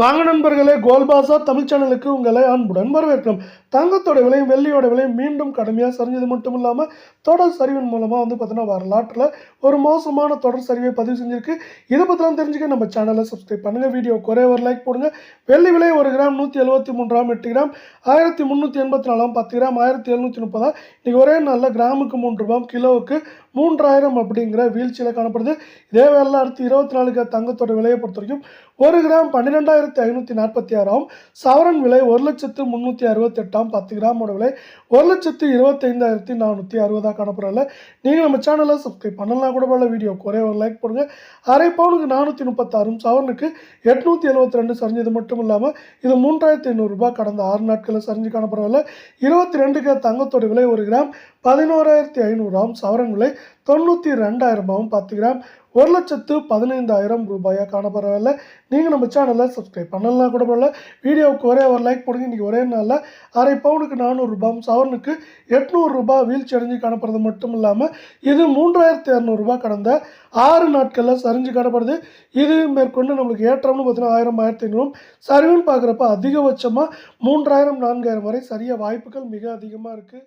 வாங்க நண்பர்களே கோல்பாசா தமிழ் சேனலுக்கு உங்களை அன்புடன் வரவேற்கிறோம் தங்கத்தோட விலையும் வெள்ளியோட விலையும் மீண்டும் கடுமையாக சரிஞ்சது மட்டும் இல்லாமல் தொடர் சரிவின் மூலமாக வந்து பார்த்தீங்கன்னா வரலாற்றில் ஒரு மோசமான தொடர் சரிவை பதிவு செஞ்சுருக்கு. இதை பற்றிலாம் தெரிஞ்சுக்க நம்ம சேனலை சப்ஸ்கிரைப் பண்ணுங்கள் வீடியோ குறைய ஒரு லைக் போடுங்க. வெள்ளி விலை ஒரு கிராம் நூற்றி எழுபத்தி மூன்றாம் எட்டு கிராம் ஆயிரத்தி முந்நூற்றி எண்பத்தி நாலாம் பத்து கிராம் ஆயிரத்தி எழுநூற்றி முப்பதா இன்றைக்கி ஒரே நாளில் கிராமுக்கு மூன்று ரூபாய் கிலோவுக்கு மூன்றாயிரம் அப்படிங்கிற வீழ்ச்சியில் காணப்படுது. இதே வேலை அடுத்து இருபத்தி நாலுக்கு தங்கத்தோட விலையை பொறுத்த வரைக்கும் ஒரு கிராம் பன்னிரெண்டாயிரம் பன்னிரெண்டாயிரத்தி ஐநூற்றி நாற்பத்தி ஆறாம் சவரன் விலை ஒரு லட்சத்து முந்நூற்றி அறுபத்தெட்டாம் பத்து கிராமோட விலை ஒரு லட்சத்து இருபத்தைந்தாயிரத்தி நானூற்றி அறுபதாக காணப்படல நீங்கள் நம்ம சேனலை சப்ஸ்கிரைப் பண்ணலாம் கூட போல வீடியோ குறைய ஒரு லைக் போடுங்க. அரை பவுனுக்கு நானூற்றி முப்பத்தாறும் சவரனுக்கு எட்நூற்றி எழுபத்தி ரெண்டு சரிஞ்சது மட்டும் இல்லாமல் இது மூன்றாயிரத்தி ஐநூறுரூபா கடந்த ஆறு நாட்களில் சரிஞ்சு காணப்படவில்லை இருபத்தி ரெண்டுக்கு தங்கத்தோட விலை ஒரு கிராம் பதினோராயிரத்தி ஐநூறாம் சவரன் விலை தொண்ணூற்றி ரெண்டாயிரமாவும் பத்து கிராம் ஒரு லட்சத்து பதினைந்தாயிரம் ரூபாயாக காணப்படவில்லை நீங்கள் நம்ம சேனலை சப்ஸ்கிரைப் பண்ணலாம் கூட பரவாயில்ல. வீடியோவுக்கு ஒரே ஒரு லைக் போடுங்க. இன்றைக்கி ஒரே நாளில் அரை பவுனுக்கு நானூறுரூபா சவரனுக்கு எட்நூறுரூபா வீழ்ச்சி அடைஞ்சு காணப்படுறது மட்டும் இல்லாமல் இது மூன்றாயிரத்தி இரநூறுபா கடந்த ஆறு நாட்களில் சரிஞ்சு காணப்படுது. இது மேற்கொண்டு நம்மளுக்கு ஏற்றம்னு பார்த்தீங்கன்னா ஆயிரம் ஆயிரத்தி ஐநூறும் சரிவுன்னு பார்க்குறப்ப அதிகபட்சமாக மூன்றாயிரம் நான்காயிரம் வரை சரிய வாய்ப்புகள் மிக அதிகமாக இருக்குது